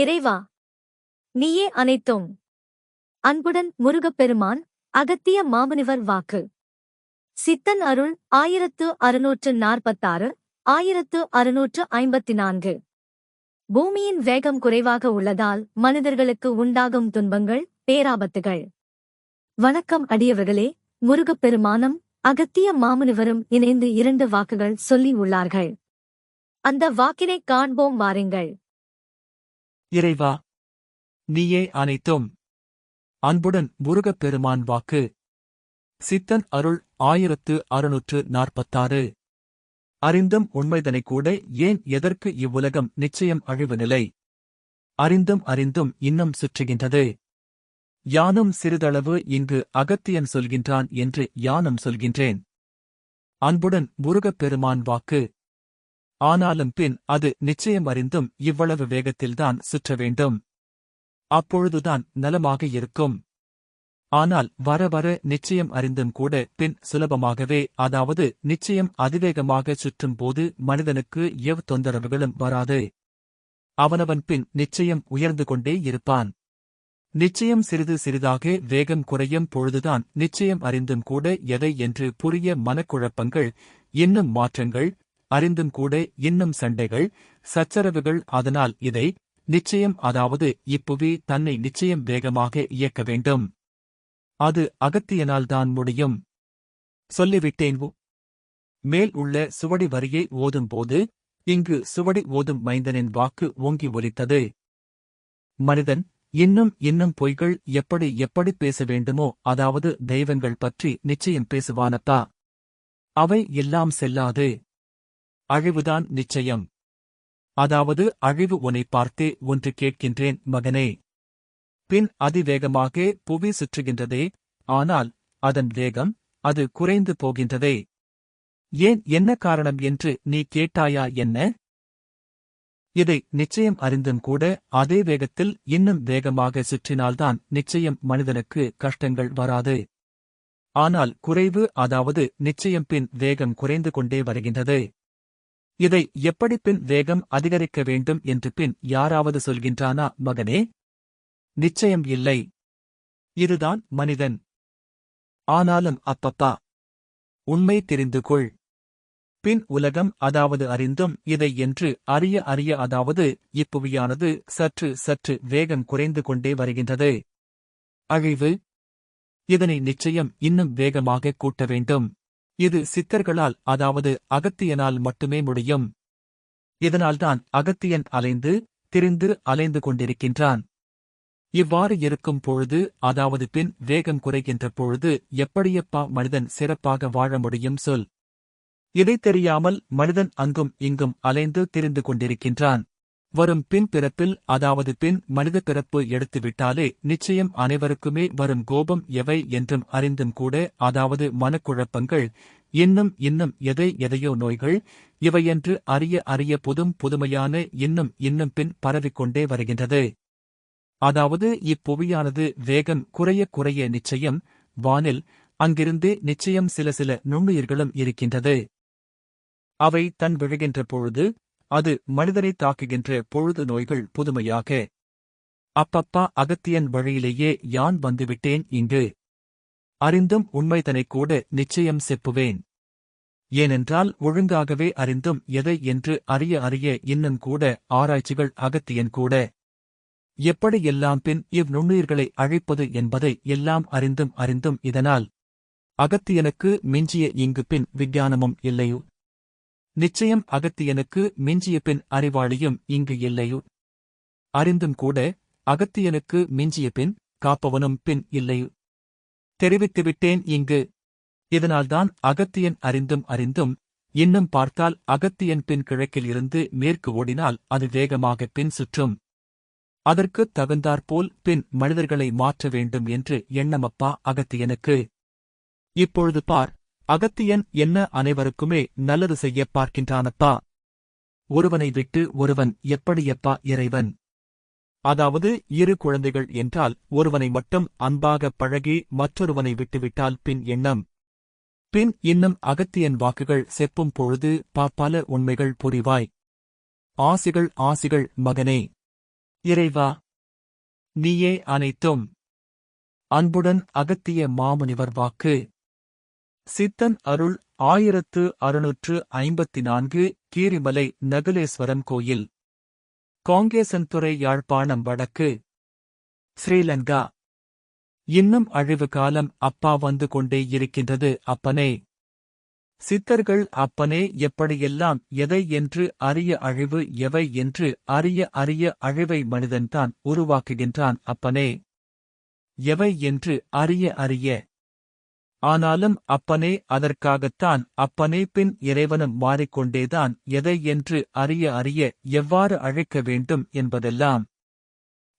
இறைவா நீயே அனைத்தும். அன்புடன் முருகப்பெருமான் அகத்திய மாமுனிவர் வாக்கு. சித்தன் அருள் ஆயிரத்து அறுநூற்று நாற்பத்தாறு ஆயிரத்து அறுநூற்று ஐம்பத்தி நான்கு பூமியின் வேகம் குறைவாக உள்ளதால் மனிதர்களுக்கு உண்டாகும் துன்பங்கள் பேராபத்துகள். வணக்கம் அடியவர்களே முருகப்பெருமானும் அகத்திய மாமுனிவரும் இணைந்து இரண்டு வாக்குகள் சொல்லி உள்ளார்கள். அந்த வாக்கினை காண்போம் வாருங்கள். இறைவா நீயே அனைத்தும். அன்புடன் முருகப் பெருமான் வாக்கு. சித்தன் அருள் ஆயிரத்து அறுநூற்று நாற்பத்தாறு. அறிந்தும் உண்மைதனை கூட ஏன் எதற்கு இவ்வுலகம் நிச்சயம் அழிவு நிலை அறிந்தும் அறிந்தும் இன்னும் சுற்றுகின்றது. யானும் சிறிதளவு இங்கு அகத்தியன் சொல்கின்றான் என்று யானும் சொல்கின்றேன். அன்புடன் முருகப் பெருமான் வாக்கு. ஆனாலும் பின் அது நிச்சயம் அறிந்தும் இவ்வளவு வேகத்தில்தான் சுற்ற வேண்டும். அப்பொழுதுதான் நலமாக இருக்கும். ஆனால் வர வர நிச்சயம் அறிந்தும் கூட பின் சுலபமாகவே அதாவது நிச்சயம் அதிவேகமாக சுற்றும் போது மனிதனுக்கு எவ் தொந்தரவுகளும் வராது. அவனவன் பின் நிச்சயம் உயர்ந்து கொண்டே இருப்பான். நிச்சயம் சிறிது சிறிதாக வேகம் குறையும் பொழுதுதான் நிச்சயம் அறிந்தும் கூட எதை என்று புரிய மனக்குழப்பங்கள் இன்னும் மாற்றங்கள் அறிந்தும் கூட இன்னும் சண்டைகள் சச்சரவுகள். அதனால் இதை நிச்சயம் அதாவது இப்புவி தன்னை நிச்சயம் வேகமாக இயக்க வேண்டும். அது அகத்தியனால்தான் முடியும். சொல்லிவிட்டேன் மேல் உள்ள சுவடி வரியை ஓதும்போது இங்கு சுவடி ஓதும் மைந்தனின் வாக்கு ஓங்கி ஒலித்தது. மனிதன் இன்னும் இன்னும் பொய்கள் எப்படி எப்படி பேச வேண்டுமோ அதாவது தெய்வங்கள் பற்றி நிச்சயம் பேசுவானத்தா? அவை எல்லாம் செல்லாது. அழிவுதான் நிச்சயம். அதாவது அழிவு உன்னை பார்த்தே ஒன்று கேட்கின்றேன் மகனே. பின் அதிவேகமாக புவி சுற்றுகின்றதே ஆனால் அதன் வேகம் அது குறைந்து போகின்றதே. ஏன் என்ன காரணம் என்று நீ கேட்டாயா என்ன? இதை நிச்சயம் அறிந்தும் கூட அதே வேகத்தில் இன்னும் வேகமாக சுற்றினால்தான் நிச்சயம் மனிதனுக்கு கஷ்டங்கள் வராது. ஆனால் குறைவு அதாவது நிச்சயம் பின் வேகம் குறைந்து கொண்டே வருகின்றது. இதை எப்படி பின் வேகம் அதிகரிக்க வேண்டும் என்று பின் யாராவது சொல்கின்றானா மகனே? நிச்சயம் இல்லை. இதுதான் மனிதன். ஆனாலும் அப்பப்பா. உண்மை தெரிந்து கொள். பின் உலகம் அதாவது அறிந்தும் இதை என்று அறிய அறிய அதாவது இப்புவியானது சற்று சற்று வேகம் குறைந்து கொண்டே வருகின்றது. அழிவு. இதனை நிச்சயம் இன்னும் வேகமாக கூட்ட வேண்டும். இது சித்தர்களால் அதாவது அகத்தியனால் மட்டுமே முடியும். இதனால்தான் அகத்தியன் அலைந்து திரிந்து அலைந்து கொண்டிருக்கின்றான். இவ்வாறு இருக்கும் பொழுது அதாவது பின் வேகம் குறைகின்ற பொழுது எப்படியப்பா மனிதன் சிறப்பாக வாழ முடியும் சொல். இதைத் தெரியாமல் மனிதன் அங்கும் இங்கும் அலைந்து திரிந்து கொண்டிருக்கின்றான். வரும் பின் பிறப்பில் அதாவது பின் மனித பிறப்பு எடுத்துவிட்டாலே நிச்சயம் அனைவருக்குமே வரும் கோபம் எவை என்றும் அறிந்தும் கூட அதாவது மனக்குழப்பங்கள் இன்னும் இன்னும் எதை எதையோ நோய்கள் இவையென்று அறிய அறிய புதும் புதுமையான இன்னும் இன்னும் பின் பரவிக்கொண்டே வருகின்றது. அதாவது இப்புவியானது வேகம் குறைய குறைய நிச்சயம் வானில் அங்கிருந்து நிச்சயம் சில சில நுண்ணுயிர்களும் இருக்கின்றது. அவை தன் விழுகின்ற பொழுது அது மனிதனை தாக்குகின்ற பொழுது நோய்கள் புதுமையாக அப்பப்பா அகத்தியன் வழியிலேயே யான் வந்துவிட்டேன் இங்கு. அறிந்தும் உண்மைதனைக் கூட நிச்சயம் செப்புவேன். ஏனென்றால் ஒழுங்காகவே அறிந்தும் எதை என்று அறிய அறிய இன்னும் கூட ஆராய்ச்சிகள் அகத்தியன் கூட. எப்படியெல்லாம் பின் இவ் நுண்ணுயிர்களை அழைப்பது என்பதை எல்லாம் அறிந்தும் அறிந்தும் இதனால் அகத்தியனுக்கு மிஞ்சிய இங்கு பின் விஞ்ஞானமும் இல்லையோ? நிச்சயம் அகத்தியனுக்கு மிஞ்சிய பின் அறிவாளியும் இங்கு இல்லையோ? அறிந்தும் கூட அகத்தியனுக்கு மிஞ்சிய பின் காப்பவனும் பின் இல்லையோ? தெரிவித்துவிட்டேன் இங்கு. இதனால்தான் அகத்தியன் அறிந்தும் அறிந்தும் இன்னும் பார்த்தால் அகத்தியன் பின் கிழக்கில் இருந்து மேற்கு ஓடினால் அது வேகமாக பின் சுற்றும். அதற்குத் தகுந்தாற்போல் பின் மனிதர்களை மாற்ற வேண்டும் என்று எண்ணமப்பா அகத்தியனுக்கு. இப்பொழுது பார். அகத்தியன் என்ன அனைவருக்குமே நல்லது செய்யப் பார்க்கின்றானப்பா ஒருவனை விட்டு ஒருவன் எப்படியப்பா இறைவன்? அதாவது இரு குழந்தைகள் என்றால் ஒருவனை மட்டும் அன்பாக பழகி மற்றொருவனை விட்டுவிட்டால் பின் எண்ணம். பின் இன்னும் அகத்தியன் வாக்குகள் செப்பும் பொழுது பல உண்மைகள் புரிவாய். ஆசிகள் ஆசிகள் மகனே. இறைவா நீயே அனைத்தும். அன்புடன் அகத்திய மாமுனிவர் வாக்கு. சித்தன் அருள் ஆயிரத்து அறுநூற்று ஐம்பத்தி நான்கு கீரிமலை நகுலேஸ்வரன் கோயில். காங்கேசன்துறை யாழ்ப்பாணம் வடக்கு. ஸ்ரீலங்கா. இன்னும் அழிவு காலம் அப்பா வந்து கொண்டே இருக்கின்றது அப்பனே. சித்தர்கள் அப்பனே எப்படியெல்லாம் எதை என்று அரிய அழிவு எவை என்று அரிய அரிய அழிவை மனிதன்தான் உருவாக்குகின்றான் அப்பனே. எவை என்று அரிய அறிய ஆனாலும் அப்பனே அதற்காகத்தான் அப்பனே பின் இறைவனும் மாறிக்கொண்டேதான் எதை என்று அறிய அறிய எவ்வாறு அழைக்க வேண்டும் என்பதெல்லாம்.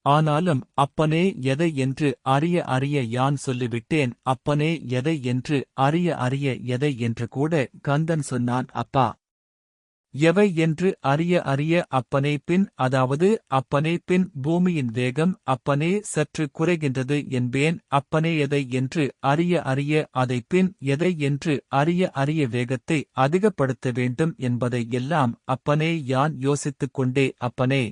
ஆனாலும் அப்பனே எதை என்று அறிய அறிய யான் சொல்லிவிட்டேன் அப்பனே எதை என்று அறிய அறிய எதை என்று கூட கந்தன் சொன்னான் அப்பா. எவை என்று அறிய அறிய அப்பனே பின் அதாவது அப்பனே பின் பூமியின் வேகம் அப்பனே சற்று குறைகின்றது என்பேன் அப்பனே எதை என்று அறிய அறிய அதை பின் எதை என்று அறிய அறிய வேகத்தை அதிகப்படுத்த வேண்டும் என்பதை எல்லாம் அப்பனே யான் யோசித்துக் கொண்டே அப்பனே.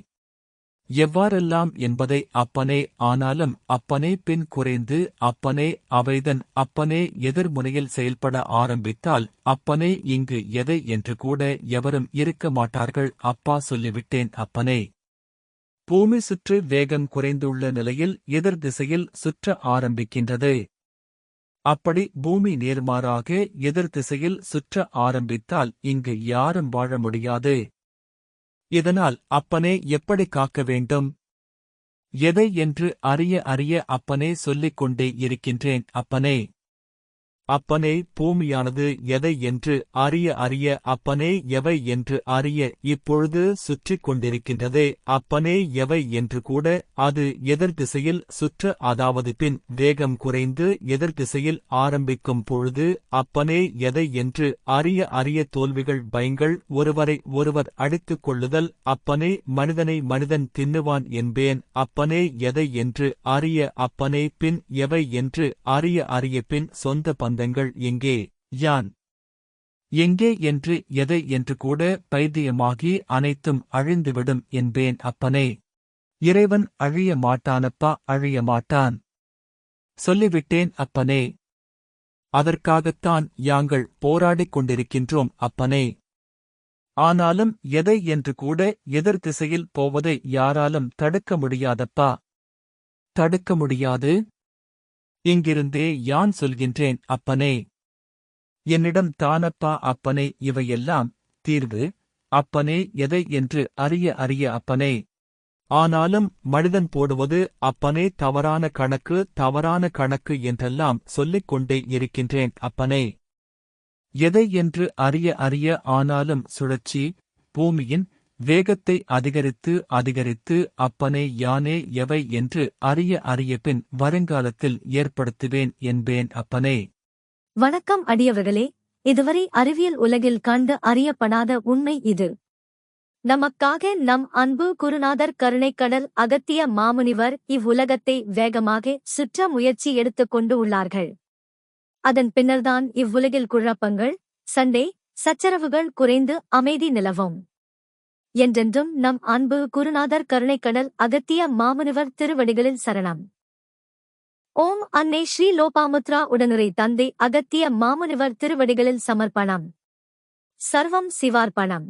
எவ்வாறெல்லாம் என்பதை அப்பனே ஆனாலும் அப்பனே பின் குறைந்து அப்பனே அவைதன் அப்பனே எதிர்முனையில் செயல்பட ஆரம்பித்தால் அப்பனே இங்கு எதை என்று கூட எவரும் இருக்க மாட்டார்கள். அப்பா சொல்லிவிட்டேன் அப்பனே. பூமி சுற்று வேகம் குறைந்துள்ள நிலையில் எதிர் திசையில் சுற்ற ஆரம்பிக்கின்றது. அப்படி பூமி நேர்மாறாக எதிர் திசையில் சுற்ற ஆரம்பித்தால் இங்கு யாரும் வாழ முடியாது. இதனால் அப்பனே எப்படி காக்க வேண்டும்? எதை என்று அறிய அறிய அப்பனே சொல்லிக் கொண்டே இருக்கின்றேன் அப்பனே. அப்பனே பூமியானது எதை என்று அறிய அறிய அப்பனே எவை என்று அறிய இப்பொழுது சுற்றிக் கொண்டிருக்கின்றதே அப்பனே எவை என்று கூட அது எதிர் திசையில் சுற்ற அதாவது பின் வேகம் குறைந்து எதிர் திசையில் ஆரம்பிக்கும் பொழுது அப்பனே எதை என்று அறிய அறிய தோல்விகள் பயங்கள் ஒருவரை ஒருவர் அடித்துக் கொள்ளுதல் அப்பனே மனிதனை மனிதன் தின்னுவான் என்பேன் அப்பனே எதை என்று அறிய அப்பனே பின் எவை என்று அறிய அறிய பின் சொந்த பந்தங்கள் எங்கே? யான். எங்கே என்று எதை என்று கூட பைத்தியமாகி அனைத்தும் அழிந்துவிடும் என்பேன் அப்பனே. இறைவன் அழிய மாட்டானப்பா அழிய மாட்டான். சொல்லிவிட்டேன் அப்பனே. அதற்காகத்தான் யாங்கள் போராடிக் கொண்டிருக்கின்றோம் அப்பனே. ஆனாலும் எதை என்று கூட எதிர் திசையில் போவதை யாராலும் தடுக்க முடியாதப்பா. தடுக்க முடியாது? இங்கிருந்தே யான் சொல்கின்றேன் அப்பனே. என்னிடம் தானப்பா அப்பனே. இவையெல்லாம் தீர்வு. அப்பனே எதை என்று அறிய அறிய அப்பனே. ஆனாலும் மனிதன் போடுவது அப்பனே தவறான கணக்கு தவறான கணக்கு என்றெல்லாம் சொல்லிக் கொண்டே இருக்கின்றேன் அப்பனே. எதை என்று அறிய அறிய ஆனாலும் சுழற்சி பூமியின் வேகத்தை அதிகரித்து அதிகரித்து அப்பனே யானே எவை? என்று அறிய அறிய பின் வருங்காலத்தில் ஏற்படுத்துவேன் என்பேன் அப்பனே. வணக்கம் அடியவர்களே இதுவரை அறிவியல் உலகில் கண்டு அறியப்படாத உண்மை இது. நமக்காக நம் அன்பு குருநாதர் கருணைக்கடல் அகத்திய மாமுனிவர் இவ்வுலகத்தை வேகமாக சுற்ற முயற்சி எடுத்துக் கொண்டு உள்ளார்கள். அதன் பின்னர்தான் இவ்வுலகில் குழப்பங்கள் சண்டை சச்சரவுகள் குறைந்து அமைதி நிலவும். என்றென்றும் நம் அன்பு குருநாதர் கருணைக்கடல் அகத்திய மாமுனிவர் திருவடிகளில் சரணம். ஓம் அன்னை ஸ்ரீ லோபாமுத்ரா உடனுரை தந்தை அகத்திய மாமுனிவர் திருவடிகளில் சமர்ப்பணம். சர்வம் சிவார்ப்பணம்.